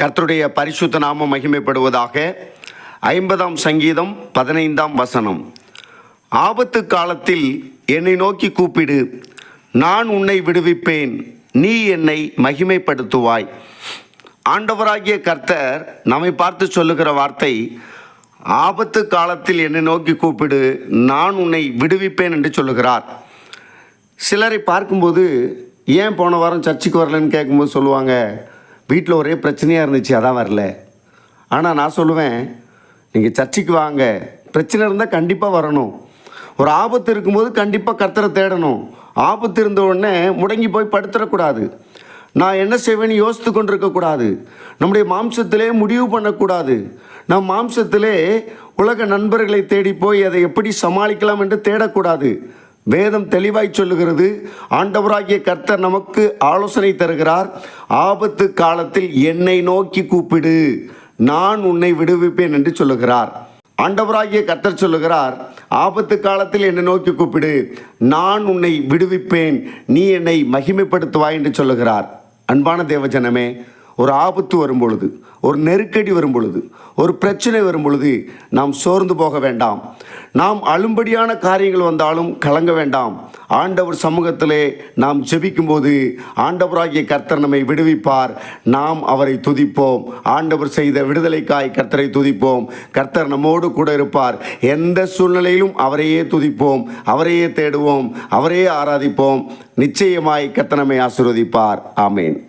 கர்த்தருடைய பரிசுத்த நாமம் மகிமைப்படுவதாக ஐம்பதாம் சங்கீதம் பதினைந்தாம் வசனம். ஆபத்து காலத்தில் என்னை நோக்கி கூப்பிடு. நான் உன்னை விடுவிப்பேன். நீ என்னை மகிமைப்படுத்துவாய். ஆண்டவராகிய கர்த்தர் நம்மை பார்த்து சொல்லுகிற வார்த்தை ஆபத்து காலத்தில் என்னை நோக்கி கூப்பிடு. நான் உன்னை விடுவிப்பேன் என்று சொல்லுகிறார். சிலரை பார்க்கும்போது ஏன் போன வாரம் சர்ச்சுக்கு வரலன்னு கேட்கும்போது சொல்லுவாங்க வீட்டில் ஒரே பிரச்சனையாக இருந்துச்சு அதான் வரல. ஆனால் நான் சொல்லுவேன் நீங்கள் சர்ச்சுக்கு வாங்க. பிரச்சனை இருந்தால் கண்டிப்பாக வரணும். ஒரு ஆபத்து இருக்கும்போது கண்டிப்பாக கர்த்தரை தேடணும். ஆபத்து இருந்த உடனே முடங்கி போய் படுத்துடக்கூடாது நான் என்ன செய்வேன்னு யோசித்து கொண்டு இருக்கக்கூடாது நம்முடைய மாம்சத்திலே முடிவு பண்ணக்கூடாது. நம் மாம்சத்திலே உலக நண்பர்களை தேடி போய் அதை எப்படி சமாளிக்கலாம் என்று தேடக்கூடாது. வேதம் தெளிவாய் சொல்லுகிறது ஆண்டவராகிய கர்த்தர் நமக்கு ஆலோசனை தருகிறார். ஆபத்து காலத்தில் என்னை நோக்கி கூப்பிடு. நான் உன்னை விடுவிப்பேன் என்று சொல்லுகிறார். ஆண்டவராகிய கர்த்தர் சொல்லுகிறார் ஆபத்து காலத்தில் என்னை நோக்கி கூப்பிடு. நான் உன்னை விடுவிப்பேன். நீ என்னை மகிமைப்படுத்துவாய் என்று சொல்லுகிறார். அன்பான தேவஜனமே ஒரு ஆபத்து வரும் பொழுது ஒரு நெருக்கடி வரும் பொழுது ஒரு பிரச்சனை வரும் பொழுது நாம் சோர்ந்து போக வேண்டாம். நாம் அழும்படியான காரியங்கள் வந்தாலும் கலங்க வேண்டாம். ஆண்டவர் சமூகத்திலே நாம் ஜெபிக்கும்போது ஆண்டவராகிய கர்த்தர் நம்மை விடுவிப்பார். நாம் அவரை துதிப்போம். ஆண்டவர் செய்த விடுதலைக்காய் கர்த்தரை துதிப்போம். கர்த்தர் நம்மோடு கூட இருப்பார். எந்த சூழ்நிலையிலும் அவரையே துதிப்போம். அவரையே தேடுவோம். அவரையே ஆராதிப்போம். நிச்சயமாய் கர்த்தனமை ஆசிர்வதிப்பார் ஆசீர்வதிப்பார். ஆமேன்.